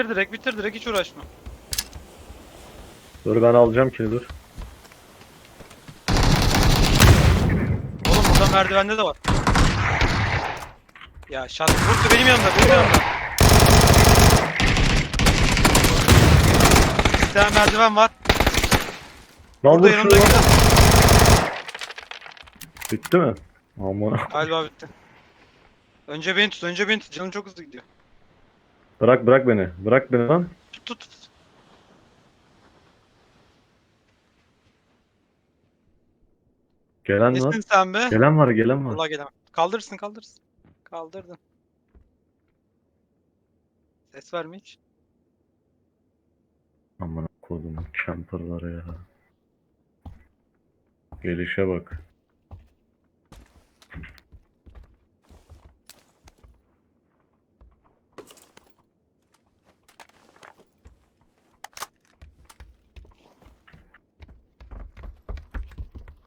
Bitir direkt bitir direkt hiç uğraşma. Dur ben alacağım ki dur. Oğlum burada merdivende de var. Ya şat vurdu benim yanımda benim yanımda. Bir tane merdiven var. Lan Burada yanımda gidelim. Bitti mi? Aman. Galiba bitti. Önce beni tut önce beni tut canım çok hızlı gidiyor. Bırak bırak beni. Bırak beni lan. Tut tut tut. Gelen var. Nesin sen be? Gelen var gelen var. Allah gelemem. Kaldırırsın kaldırırsın. Kaldırdın. Ses verme hiç. Aman kodum camperları ya. Gelişe bak.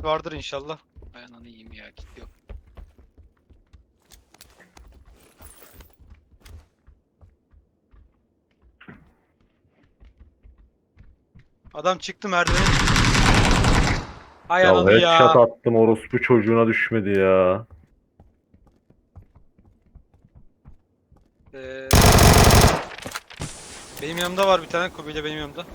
Vardır inşallah. Ay ananı yiyeyim ya kit yok. Adam çıktı merdivene. Ay Ya ananı headshot ya. attım orospu çocuğuna düşmedi ya. Ee, benim yanımda var bir tane. Kubi ile benim yanımda.